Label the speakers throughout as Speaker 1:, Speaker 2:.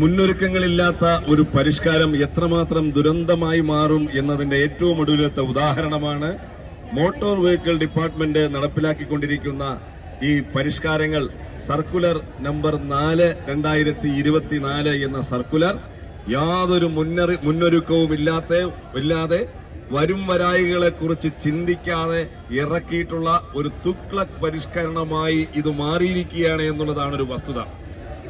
Speaker 1: മുന്നൊരുക്കങ്ങളില്ലാത്ത ഒരു പരിഷ്കാരം എത്രമാത്രം ദുരന്തമായി മാറും എന്നതിന്റെ ഏറ്റവും ഒടുവിലത്തെ ഉദാഹരണമാണ് മോട്ടോർ വെഹിക്കിൾ ഡിപ്പാർട്ട്മെന്റ് നടപ്പിലാക്കിക്കൊണ്ടിരിക്കുന്ന ഈ പരിഷ്കാരങ്ങൾ. സർക്കുലർ നമ്പർ നാല് രണ്ടായിരത്തി ഇരുപത്തിനാല് എന്ന സർക്കുലർ. യാതൊരു മുന്നറി മുന്നൊരുക്കവും ഇല്ലാത്ത ഇല്ലാതെ വരും വരായികളെ കുറിച്ച് ചിന്തിക്കാതെ ഇറക്കിയിട്ടുള്ള ഒരു തുക്ലക് പരിഷ്കരണമായി ഇത് മാറിയിരിക്കുകയാണ് എന്നുള്ളതാണ് ഒരു വസ്തുത.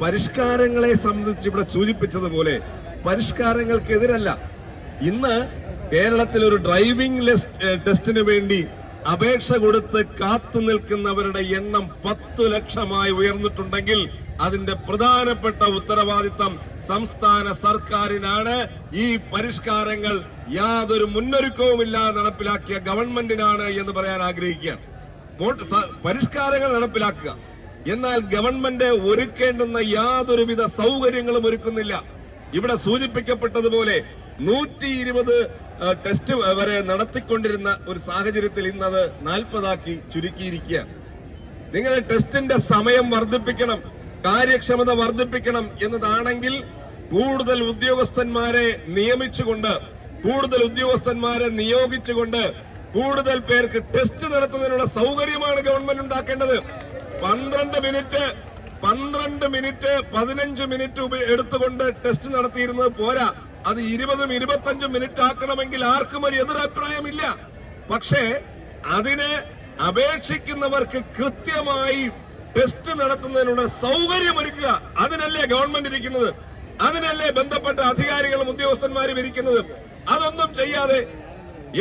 Speaker 1: പരിഷ്കാരങ്ങളെ സംബന്ധിച്ച് ഇവിടെ സൂചിപ്പിച്ചതുപോലെ പരിഷ്കാരങ്ങൾക്കെതിരല്ല. ഇന്ന് കേരളത്തിൽ ഒരു ഡ്രൈവിംഗ് ലെസ്- ടെസ്റ്റിന് വേണ്ടി അപേക്ഷ കൊടുത്ത് കാത്തു നിൽക്കുന്നവരുടെ എണ്ണം പത്തു ലക്ഷമായി ഉയർന്നിട്ടുണ്ടെങ്കിൽ അതിന്റെ പ്രധാനപ്പെട്ട ഉത്തരവാദിത്തം സംസ്ഥാന സർക്കാരിനാണ്. ഈ പരിഷ്കാരങ്ങൾ യാതൊരു മുന്നൊരുക്കവുമില്ലാതെ നടപ്പിലാക്കിയ ഗവൺമെന്റിനാണ് എന്ന് പറയാൻ ആഗ്രഹിക്കുകയാണ്. പരിഷ്കാരങ്ങൾ നടപ്പിലാക്കുക. എന്നാൽ ഗവൺമെന്റ് ഒരുക്കേണ്ടുന്ന യാതൊരുവിധ സൗകര്യങ്ങളും ഒരുക്കുന്നില്ല. ഇവിടെ സൂചിപ്പിക്കപ്പെട്ടതുപോലെ നൂറ്റി ഇരുപത് ടെസ്റ്റ് വരെ നടത്തിക്കൊണ്ടിരുന്ന ഒരു സാഹചര്യത്തിൽ ഇന്നത് നാൽപ്പതാക്കി ചുരുക്കിയിരിക്കുകയാണ് നിങ്ങൾ ടെസ്റ്റിന്റെ സമയം വർദ്ധിപ്പിക്കണം കാര്യക്ഷമത വർദ്ധിപ്പിക്കണം എന്നതാണെങ്കിൽ കൂടുതൽ ഉദ്യോഗസ്ഥന്മാരെ നിയമിച്ചുകൊണ്ട് കൂടുതൽ ഉദ്യോഗസ്ഥന്മാരെ നിയോഗിച്ചുകൊണ്ട് കൂടുതൽ പേർക്ക് ടെസ്റ്റ് നടത്തുന്നതിനുള്ള സൗകര്യമാണ് ഗവൺമെന്റ് ഉണ്ടാക്കേണ്ടത്. പന്ത്രണ്ട് മിനിറ്റ് പന്ത്രണ്ട് മിനിറ്റ് പതിനഞ്ച് മിനിറ്റ് എടുത്തുകൊണ്ട് ടെസ്റ്റ് നടത്തിയിരുന്നത് പോരാ. അത് ഇരുപതും ഇരുപത്തഞ്ചും മിനിറ്റ് ആക്കണമെങ്കിൽ ആർക്കും ഒരു എതിരഭിപ്രായമില്ല. പക്ഷേ അതിന് അപേക്ഷിക്കുന്നവർക്ക് കൃത്യമായി ടെസ്റ്റ് നടത്തുന്നതിനുള്ള സൗകര്യം ഒരുക്കുക. അതിനല്ലേ ഗവൺമെന്റ് ഇരിക്കുന്നത്? അതിനല്ലേ ബന്ധപ്പെട്ട അധികാരികളും ഉദ്യോഗസ്ഥന്മാരും ഇരിക്കുന്നത്? അതൊന്നും ചെയ്യാതെ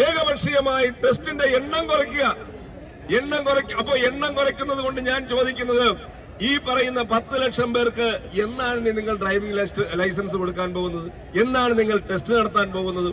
Speaker 1: ഏകപക്ഷീയമായി ടെസ്റ്റിന്റെ എണ്ണം കുറയ്ക്കുക. എണ്ണം കുറയ്ക്കും അപ്പോ എണ്ണം കുറയ്ക്കുന്നത് കൊണ്ട് ഞാൻ ചോദിക്കുന്നത് ഈ പറയുന്ന പത്ത് ലക്ഷം പേർക്ക് എന്നാണ് നിങ്ങൾ ഡ്രൈവിംഗ് ലൈസൻസ് കൊടുക്കാൻ പോകുന്നത്? എന്നാണ് നിങ്ങൾ ടെസ്റ്റ് നടത്താൻ പോകുന്നത്?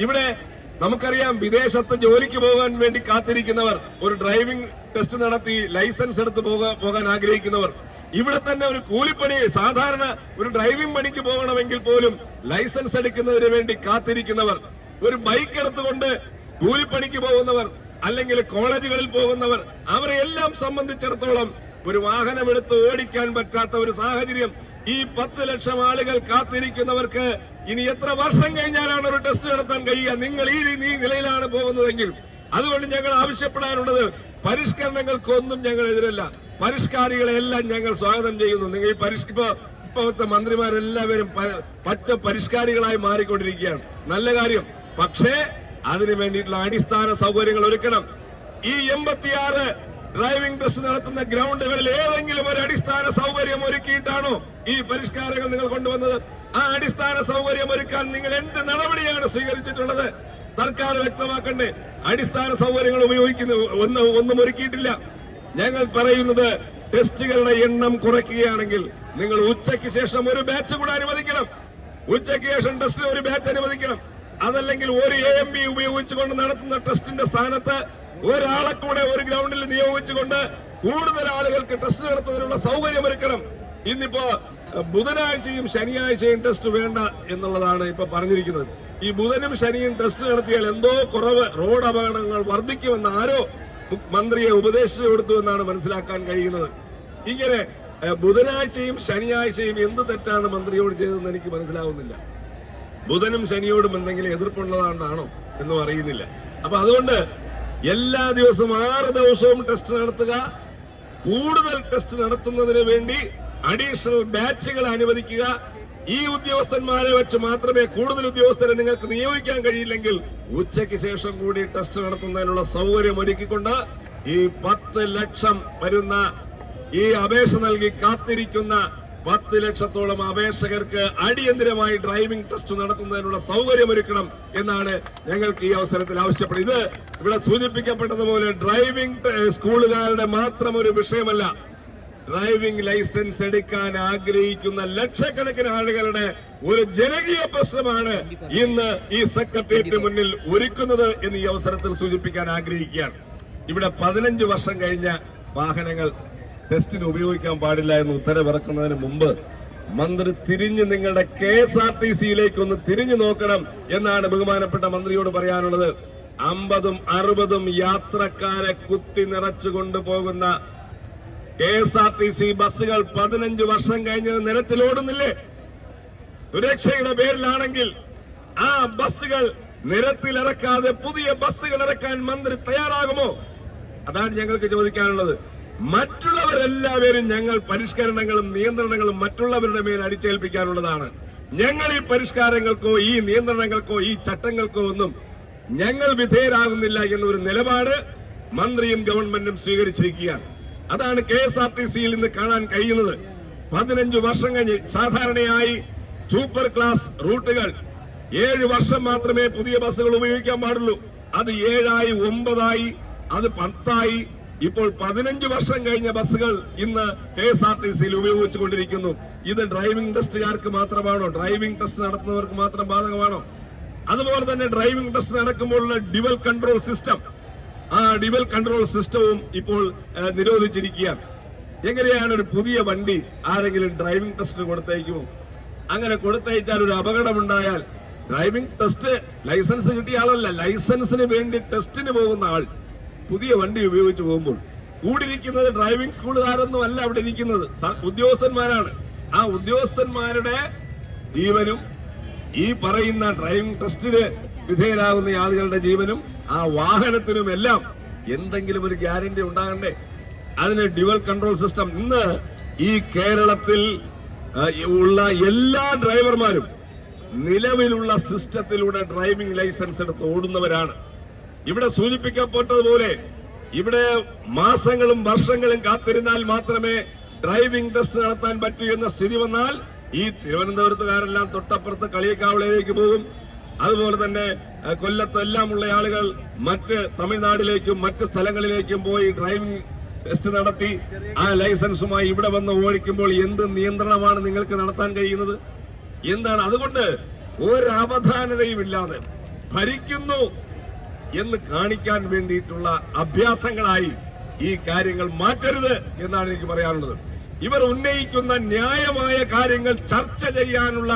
Speaker 1: ഇവിടെ നമുക്കറിയാം വിദേശത്ത് ജോലിക്ക് പോകാൻ വേണ്ടി കാത്തിരിക്കുന്നവർ ഒരു ഡ്രൈവിംഗ് ടെസ്റ്റ് നടത്തി ലൈസൻസ് എടുത്ത് പോകാൻ ആഗ്രഹിക്കുന്നവർ ഇവിടെ തന്നെ ഒരു കൂലിപ്പണി സാധാരണ ഒരു ഡ്രൈവിംഗ് പണിക്ക് പോകണമെങ്കിൽ പോലും ലൈസൻസ് എടുക്കുന്നതിന് വേണ്ടി കാത്തിരിക്കുന്നവർ ഒരു ബൈക്ക് എടുത്തുകൊണ്ട് കൂലിപ്പണിക്ക് പോകുന്നവർ അല്ലെങ്കിൽ കോളേജുകളിൽ പോകുന്നവർ അവരെ എല്ലാം സംബന്ധിച്ചിടത്തോളം ഒരു വാഹനം എടുത്ത് ഓടിക്കാൻ പറ്റാത്ത ഒരു സാഹചര്യം ഈ പത്ത് ലക്ഷം ആളുകൾ കാത്തിരിക്കുന്നവർക്ക് ഇനി എത്ര വർഷം കഴിഞ്ഞാലാണ് ഒരു ടെസ്റ്റ് നടത്താൻ കഴിയുക? നിങ്ങൾ ഈ നിലയിലാണ് പോകുന്നതെങ്കിൽ. അതുകൊണ്ട് ഞങ്ങൾ ആവശ്യപ്പെടാനുള്ളത് പരിഷ്കരണങ്ങൾക്കൊന്നും ഞങ്ങൾ എതിരല്ല. പരിഷ്കാരികളെ എല്ലാം ഞങ്ങൾ സ്വാഗതം ചെയ്യുന്നു. നിങ്ങൾ ഈ പരിഷ് ഇപ്പൊ ഇപ്പോഴത്തെ മന്ത്രിമാരെല്ലാവരും പച്ച പരിഷ്കാരികളായി മാറിക്കൊണ്ടിരിക്കുകയാണ്. നല്ല കാര്യം. പക്ഷേ അതിനു വേണ്ടിയിട്ടുള്ള അടിസ്ഥാന സൗകര്യങ്ങൾ ഒരുക്കണം. ഈ എൺപത്തിയാറ് ഡ്രൈവിംഗ് ടെസ്റ്റ് നടത്തുന്ന ഗ്രൗണ്ടുകളിൽ ഏതെങ്കിലും ഒരു അടിസ്ഥാന സൗകര്യം ഒരുക്കിയിട്ടാണോ ഈ പരിഷ്കാരങ്ങൾ നിങ്ങൾ കൊണ്ടുവന്നത്? ആ അടിസ്ഥാന സൗകര്യം ഒരുക്കാൻ നിങ്ങൾ എന്ത് നടപടിയാണ് സ്വീകരിച്ചിട്ടുള്ളത്? സർക്കാർ വ്യക്തമാക്കണ്ടേ അടിസ്ഥാന സൗകര്യങ്ങൾ ഉപയോഗിക്കുന്ന ഒന്ന് ഒന്നും ഒരുക്കിയിട്ടില്ല. ഞങ്ങൾ പറയുന്നത് ടെസ്റ്റുകളുടെ എണ്ണം കുറയ്ക്കുകയാണെങ്കിൽ നിങ്ങൾ ഉച്ചയ്ക്ക് ശേഷം ഒരു ബാച്ച് കൂടെ അനുവദിക്കണം. ഉച്ചയ്ക്ക് ശേഷം ടെസ്റ്റ് ഒരു ബാച്ച് അനുവദിക്കണം. അതല്ലെങ്കിൽ ഒരു എ എം ബി ഉപയോഗിച്ചുകൊണ്ട് നടത്തുന്ന ട്രസ്റ്റിന്റെ സ്ഥാനത്ത് ഒരാളെ കൂടെ ഒരു ഗ്രൗണ്ടിൽ നിയോഗിച്ചുകൊണ്ട് കൂടുതൽ ആളുകൾക്ക് ടെസ്റ്റ് നടത്തുന്നതിനുള്ള സൗകര്യം ഒരുക്കണം ഇന്നിപ്പോ ബുധനാഴ്ചയും ശനിയാഴ്ചയും ടെസ്റ്റ് വേണ്ട എന്നുള്ളതാണ് ഇപ്പൊ പറഞ്ഞിരിക്കുന്നത്. ഈ ബുധനും ശനിയും ടെസ്റ്റ് നടത്തിയാൽ എന്തോ കുറവ് റോഡ് അപകടങ്ങൾ വർദ്ധിക്കുമെന്ന് ആരോ മന്ത്രിയെ ഉപദേശിച്ചു കൊടുത്തു എന്നാണ് മനസ്സിലാക്കാൻ കഴിയുന്നത്. ഇങ്ങനെ ബുധനാഴ്ചയും ശനിയാഴ്ചയും എന്ത് തെറ്റാണ് മന്ത്രിയോട് ചെയ്തതെന്ന് എനിക്ക് മനസ്സിലാവുന്നില്ല. ബുധനും ശനിയോടും എന്തെങ്കിലും എതിർപ്പുള്ളതാണോ എന്നും അറിയുന്നില്ല. അപ്പൊ അതുകൊണ്ട് എല്ലാ ദിവസവും ആറ് ദിവസവും ടെസ്റ്റ് നടത്തുക. കൂടുതൽ ടെസ്റ്റ് നടത്തുന്നതിന് വേണ്ടി അഡീഷണൽ ബാച്ചുകൾ അനുവദിക്കുക. ഈ ഉദ്യോഗസ്ഥന്മാരെ വെച്ച് മാത്രമേ കൂടുതൽ ഉദ്യോഗസ്ഥരെ നിങ്ങൾക്ക് നിയോഗിക്കാൻ കഴിയില്ലെങ്കിൽ ഉച്ചയ്ക്ക് ശേഷം കൂടി ടെസ്റ്റ് നടത്തുന്നതിനുള്ള സൗകര്യം ഒരുക്കിക്കൊണ്ട് ഈ പത്ത് ലക്ഷം വരുന്ന ഈ അപേക്ഷ നൽകി കാത്തിരിക്കുന്ന പത്ത് ലക്ഷത്തോളം അപേക്ഷകർക്ക് അടിയന്തിരമായി ഡ്രൈവിംഗ് ടെസ്റ്റ് നടത്തുന്നതിനുള്ള സൗകര്യം ഒരുക്കണം എന്നാണ് ഞങ്ങൾക്ക് ഈ അവസരത്തിൽ ആവശ്യപ്പെടുന്നത്. ഇത് ഇവിടെ സൂചിപ്പിക്കപ്പെട്ടതുപോലെ ഡ്രൈവിംഗ് സ്കൂളുകാരുടെ മാത്രം ഒരു വിഷയമല്ല. ഡ്രൈവിംഗ് ലൈസൻസ് എടുക്കാൻ ആഗ്രഹിക്കുന്ന ലക്ഷക്കണക്കിന് ആളുകളുടെ ഒരു ജനകീയ പ്രശ്നമാണ് ഇന്ന് ഈ സെക്രട്ടേറിയറ്റ് മുന്നിൽ ഒരുക്കുന്നത് എന്ന് ഈ അവസരത്തിൽ സൂചിപ്പിക്കാൻ ആഗ്രഹിക്കുകയാണ്. ഇവിടെ പതിനഞ്ച് വർഷം കഴിഞ്ഞ വാഹനങ്ങൾ ടെസ്റ്റിന് ഉപയോഗിക്കാൻ പാടില്ല എന്ന് ഉത്തരവിറക്കുന്നതിന് മുമ്പ് മന്ത്രി തിരിഞ്ഞ് നിങ്ങളുടെ കെ എസ് ആർ ടി സിയിലേക്ക് ഒന്ന് തിരിഞ്ഞു നോക്കണം എന്നാണ് ബഹുമാനപ്പെട്ട മന്ത്രിയോട് പറയാനുള്ളത്. അമ്പതും അറുപതും യാത്രക്കാരെ കുത്തി നിറച്ചു കൊണ്ടുപോകുന്ന K S R T C ബസ്സുകൾ പതിനഞ്ച് വർഷം കഴിഞ്ഞ് നിരത്തിലോടുന്നില്ലേ സുരക്ഷയുടെ പേരിലാണെങ്കിൽ ആ ബസ്സുകൾ നിരത്തിലിറക്കാതെ പുതിയ ബസ്സുകൾ ഇറക്കാൻ മന്ത്രി തയ്യാറാകുമോ? അതാണ് ഞങ്ങൾക്ക് ചോദിക്കാനുള്ളത്. മറ്റുള്ളവരെല്ലാവരും ഞങ്ങൾ പരിഷ്കരണങ്ങളും നിയന്ത്രണങ്ങളും മറ്റുള്ളവരുടെ മേൽ അടിച്ചേൽപ്പിക്കാനുള്ളതാണ്. ഞങ്ങൾ ഈ പരിഷ്കാരങ്ങൾക്കോ ഈ നിയന്ത്രണങ്ങൾക്കോ ഈ ചട്ടങ്ങൾക്കോ ഒന്നും ഞങ്ങൾ വിധേയരാകുന്നില്ല എന്നൊരു നിലപാട് മന്ത്രിയും ഗവൺമെന്റും സ്വീകരിച്ചിരിക്കുകയാണ്. അതാണ് കെ എസ് ആർ ടി സിയിൽ ഇന്ന് കാണാൻ കഴിയുന്നത്. പതിനഞ്ചു വർഷം കഴിഞ്ഞ് സാധാരണയായി സൂപ്പർ ക്ലാസ് റൂട്ടുകൾ. ഏഴ് വർഷം മാത്രമേ പുതിയ ബസ്സുകൾ ഉപയോഗിക്കാൻ പാടുള്ളൂ. അത് ഏഴായി ഒമ്പതായി അത് പത്തായി ഇപ്പോൾ പതിനഞ്ച് വർഷം കഴിഞ്ഞ ബസ്സുകൾ ഇന്ന് കെ എസ് ആർ ടി സിയിൽ ഉപയോഗിച്ചുകൊണ്ടിരിക്കുന്നു. ഇത് ഡ്രൈവിംഗ് ടെസ്റ്റുകാർക്ക് മാത്രമാണോ? ഡ്രൈവിംഗ് ടെസ്റ്റ് നടത്തുന്നവർക്ക് മാത്രം ബാധകമാണോ? അതുപോലെ തന്നെ ഡ്രൈവിംഗ് ടെസ്റ്റ് നടക്കുമ്പോഴുള്ള ഡിവൽ കൺട്രോൾ സിസ്റ്റം. ആ ഡിവൽ കൺട്രോൾ സിസ്റ്റവും ഇപ്പോൾ നിരോധിച്ചിരിക്കുക നിരോധിച്ചിരിക്കുകയാണ്. എങ്ങനെയാണ് ഒരു പുതിയ വണ്ടി ആരെങ്കിലും ഡ്രൈവിംഗ് ടെസ്റ്റിന് കൊടുത്തയക്കുമോ? അങ്ങനെ കൊടുത്തയച്ചാൽ ഒരു അപകടമുണ്ടായാൽ ഡ്രൈവിംഗ് ടെസ്റ്റ് ലൈസൻസ് കിട്ടിയ ആളല്ല. ലൈസൻസിന് വേണ്ടി ടെസ്റ്റിന് പോകുന്ന ആൾ പുതിയ വണ്ടി ഉപയോഗിച്ച് പോകുമ്പോൾ കൂടിരിക്കുന്നത് ഡ്രൈവിംഗ് സ്കൂളുകാരൊന്നും അല്ല അവിടെ ഇരിക്കുന്നത്. ഉദ്യോഗസ്ഥന്മാരാണ്. ആ ഉദ്യോഗസ്ഥന്മാരുടെ ജീവനും ഈ പറയുന്ന ഡ്രൈവിംഗ് ടെസ്റ്റിന് വിധേയരാകുന്ന ആളുകളുടെ ജീവനും ആ വാഹനത്തിനും എല്ലാം എന്തെങ്കിലും ഒരു ഗ്യാരണ്ടി ഉണ്ടാകണ്ടേ? അതിന് ഡ്യുവൽ കൺട്രോൾ സിസ്റ്റം ഇന്ന് ഈ കേരളത്തിൽ ഉള്ള എല്ലാ ഡ്രൈവർമാരും നിലവിലുള്ള സിസ്റ്റത്തിലൂടെ ഡ്രൈവിംഗ് ലൈസൻസ് എടുത്ത് ഓടുന്നവരാണ്. ഇവിടെ സൂചിപ്പിക്കപ്പെട്ടതുപോലെ ഇവിടെ മാസങ്ങളും വർഷങ്ങളും കാത്തിരുന്നാൽ മാത്രമേ ഡ്രൈവിംഗ് ടെസ്റ്റ് നടത്താൻ പറ്റൂ എന്ന സ്ഥിതി വന്നാൽ ഈ തിരുവനന്തപുരത്തുകാരെല്ലാം തൊട്ടപ്പുറത്ത് കളിയക്കാവിളയിലേക്ക് പോകും. അതുപോലെ തന്നെ അഹ്, കൊല്ലത്ത് എല്ലാം ഉള്ള ആളുകൾ മറ്റ് തമിഴ്നാടിലേക്കും മറ്റ് സ്ഥലങ്ങളിലേക്കും പോയി ഡ്രൈവിംഗ് ടെസ്റ്റ് നടത്തി ആ ലൈസൻസുമായി ഇവിടെ വന്ന് ഓടിക്കുമ്പോൾ എന്ത് നിയന്ത്രണമാണ് നിങ്ങൾക്ക് നടത്താൻ കഴിയുന്നത്? എന്താണ്? അതുകൊണ്ട് ഒരവധാനതയും ഇല്ലാതെ ഭരിക്കുന്നു എന്ന് കാണിക്കാൻ വേണ്ടിയിട്ടുള്ള അഭ്യാസങ്ങളായി ഈ കാര്യങ്ങൾ മാറ്റരുത് എന്നാണ് എനിക്ക് പറയാനുള്ളത്. ഇവർ ഉന്നയിക്കുന്ന ന്യായമായ കാര്യങ്ങൾ ചർച്ച ചെയ്യാനുള്ള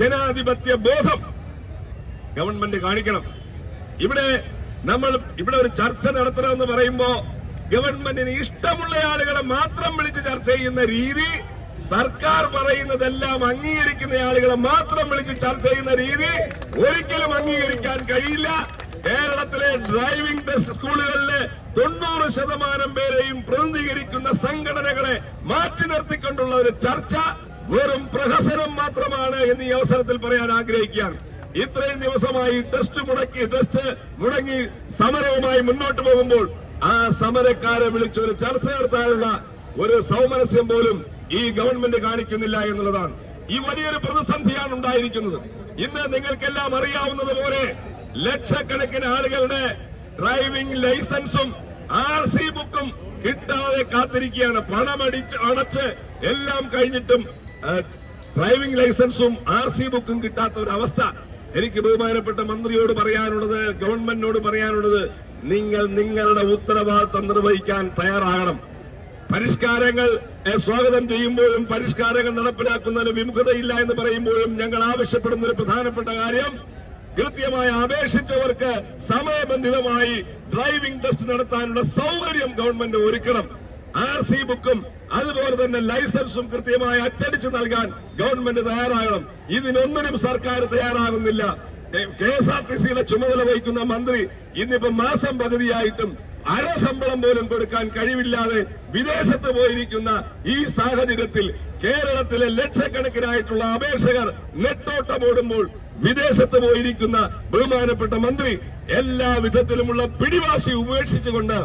Speaker 1: ജനാധിപത്യ ബോധം ഗവൺമെന്റ് കാണിക്കണം. ഇവിടെ നമ്മൾ ഇവിടെ ഒരു ചർച്ച നടത്തണമെന്ന് പറയുമ്പോ ഗവൺമെന്റിന് ഇഷ്ടമുള്ള ആളുകളെ മാത്രം വിളിച്ച് ചർച്ച ചെയ്യുന്ന രീതി സർക്കാർ പറയുന്നതെല്ലാം അംഗീകരിക്കുന്ന ആളുകളെ മാത്രം വിളിച്ച് ചർച്ച ചെയ്യുന്ന രീതി ഒരിക്കലും അംഗീകരിക്കാൻ കഴിയില്ല. കേരളത്തിലെ ഡ്രൈവിംഗ് ടെസ്റ്റ് സ്കൂളുകളിലെ തൊണ്ണൂറ് ശതമാനം പേരെയും പ്രതിനിധീകരിക്കുന്ന സംഘടനകളെ മാറ്റി നിർത്തിക്കൊണ്ടുള്ള ഒരു ചർച്ച വെറും പ്രഹസനം മാത്രമാണ് എന്ന് ഈ അവസരത്തിൽ പറയാൻ ആഗ്രഹിക്കുകയാണ്. ഇത്രയും ദിവസമായി ടെസ്റ്റ് മുടക്കി ടെസ്റ്റ് മുടങ്ങി സമരവുമായി മുന്നോട്ട് പോകുമ്പോൾ ആ സമരക്കാരെ വിളിച്ച് ഒരു ചർച്ച നടത്താനുള്ള ഒരു സൗമനസ്യം പോലും ഈ ഗവൺമെന്റ് കാണിക്കുന്നില്ല എന്നുള്ളതാണ്. ഈ വലിയൊരു പ്രതിസന്ധിയാണ് ഉണ്ടായിരിക്കുന്നത്. ഇന്ന് നിങ്ങൾക്കെല്ലാം അറിയാവുന്നത് പോലെ ലക്ഷക്കണക്കിന് ആളുകളുടെ ഡ്രൈവിംഗ് ലൈസൻസും ആർ സി ബുക്കും കിട്ടാതെ കാത്തിരിക്കുകയാണ്. പണമടിച്ച് അടച്ച് എല്ലാം കഴിഞ്ഞിട്ടും ഡ്രൈവിംഗ് ലൈസൻസും ആർ സി ബുക്കും കിട്ടാത്ത ഒരു അവസ്ഥ. എനിക്ക് ബഹുമാനപ്പെട്ട മന്ത്രിയോട് പറയാനുള്ളത് ഗവൺമെന്റിനോട് പറയാനുള്ളത് നിങ്ങൾ നിങ്ങളുടെ ഉത്തരവാദിത്തം നിർവഹിക്കാൻ തയ്യാറാകണം. പരിഷ്കാരങ്ങൾ സ്വാഗതം ചെയ്യുമ്പോഴും പരിഷ്കാരങ്ങൾ നടപ്പിലാക്കുന്നതിന് വിമുഖതയില്ല എന്ന് പറയുമ്പോഴും ഞങ്ങൾ ആവശ്യപ്പെടുന്ന ഒരു പ്രധാനപ്പെട്ട കാര്യം കൃത്യമായി അപേക്ഷിച്ചവർക്ക് സമയബന്ധിതമായി ഡ്രൈവിംഗ് ടെസ്റ്റ് നടത്താനുള്ള സൗകര്യം ഗവൺമെന്റ് ഒരുക്കണം. ആർ സി ബുക്കും അതുപോലെ തന്നെ ലൈസൻസും കൃത്യമായി അച്ചടിച്ച് നൽകാൻ ഗവൺമെന്റ് തയ്യാറാകണം. ഇതിനൊന്നിനും സർക്കാർ തയ്യാറാകുന്നില്ല. കെ എസ് ആർ ടി സിയുടെ ചുമതല വഹിക്കുന്ന മന്ത്രി ഇന്നിപ്പോ മാസം പകുതിയായിട്ടും അര ശമ്പളം പോലും കൊടുക്കാൻ കഴിവില്ലാതെ വിദേശത്ത് പോയിരിക്കുന്ന ഈ സാഹചര്യത്തിൽ കേരളത്തിലെ ലക്ഷക്കണക്കിനായിട്ടുള്ള അപേക്ഷകർ നെട്ടോട്ടമോടുമ്പോൾ വിദേശത്ത് പോയിരിക്കുന്ന ബഹുമാനപ്പെട്ട മന്ത്രി എല്ലാ വിധത്തിലുമുള്ള പിടിവാശി ഉപേക്ഷിച്ചുകൊണ്ട്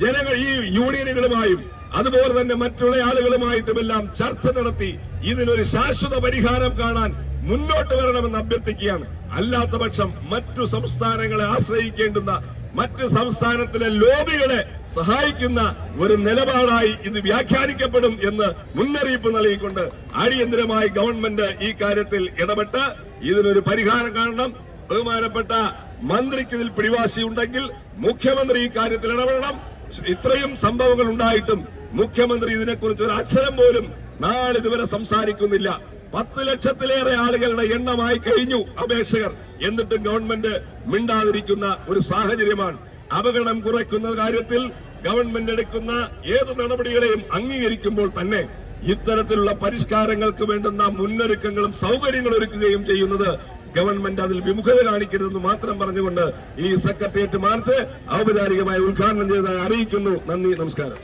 Speaker 1: ജനങ്ങൾ ഈ യൂണിയനുകളുമായും അതുപോലെ തന്നെ മറ്റുള്ള ആളുകളുമായിട്ടുമെല്ലാം ചർച്ച നടത്തി ഇതിനൊരു ശാശ്വത പരിഹാരം കാണാൻ മുന്നോട്ട് വരണമെന്ന് അഭ്യർത്ഥിക്കുകയാണ്. അല്ലാത്ത പക്ഷം മറ്റു സംസ്ഥാനങ്ങളെ ആശ്രയിക്കേണ്ടുന്ന മറ്റ് സംസ്ഥാനത്തിലെ ലോബികളെ സഹായിക്കുന്ന ഒരു നിലപാടായി ഇത് വ്യാഖ്യാനിക്കപ്പെടും എന്ന് മുന്നറിയിപ്പ് നൽകിക്കൊണ്ട് അടിയന്തരമായി ഗവൺമെന്റ് ഈ കാര്യത്തിൽ ഇടപെട്ട് ഇതിനൊരു പരിഹാരം കാണണം. ബഹുമാനപ്പെട്ട മന്ത്രിക്ക് ഇതിൽ പിടിവാശി ഉണ്ടെങ്കിൽ മുഖ്യമന്ത്രി ഈ കാര്യത്തിൽ ഇടപെടണം. ഇത്രയും സംഭവങ്ങൾ ഉണ്ടായിട്ടും മുഖ്യമന്ത്രി ഇതിനെക്കുറിച്ച് ഒരു അക്ഷരം പോലും നാളിതുവരെ സംസാരിക്കുന്നില്ല. പത്ത് ലക്ഷത്തിലേറെ ആളുകളുടെ എണ്ണമായി കഴിഞ്ഞു അപേക്ഷകർ. എന്നിട്ടും ഗവൺമെന്റ് മിണ്ടാതിരിക്കുന്ന ഒരു സാഹചര്യമാണ്. അപകടം കുറയ്ക്കുന്ന കാര്യത്തിൽ ഗവൺമെന്റ് എടുക്കുന്ന ഏത് നടപടികളെയും അംഗീകരിക്കുമ്പോൾ തന്നെ ഇത്തരത്തിലുള്ള പരിഷ്കാരങ്ങൾക്ക് വേണ്ടുന്ന മുന്നൊരുക്കങ്ങളും സൗകര്യങ്ങളും ഒരുക്കുകയും ചെയ്യുന്നത് ഗവൺമെന്റ് അതിൽ വിമുഖത കാണിക്കരുതെന്ന് മാത്രം പറഞ്ഞുകൊണ്ട് ഈ സെക്രട്ടേറിയറ്റ് മാർച്ച് ഔപചാരികമായി ഉദ്ഘാടനം ചെയ്തതായി അറിയിക്കുന്നു. നന്ദി നമസ്കാരം.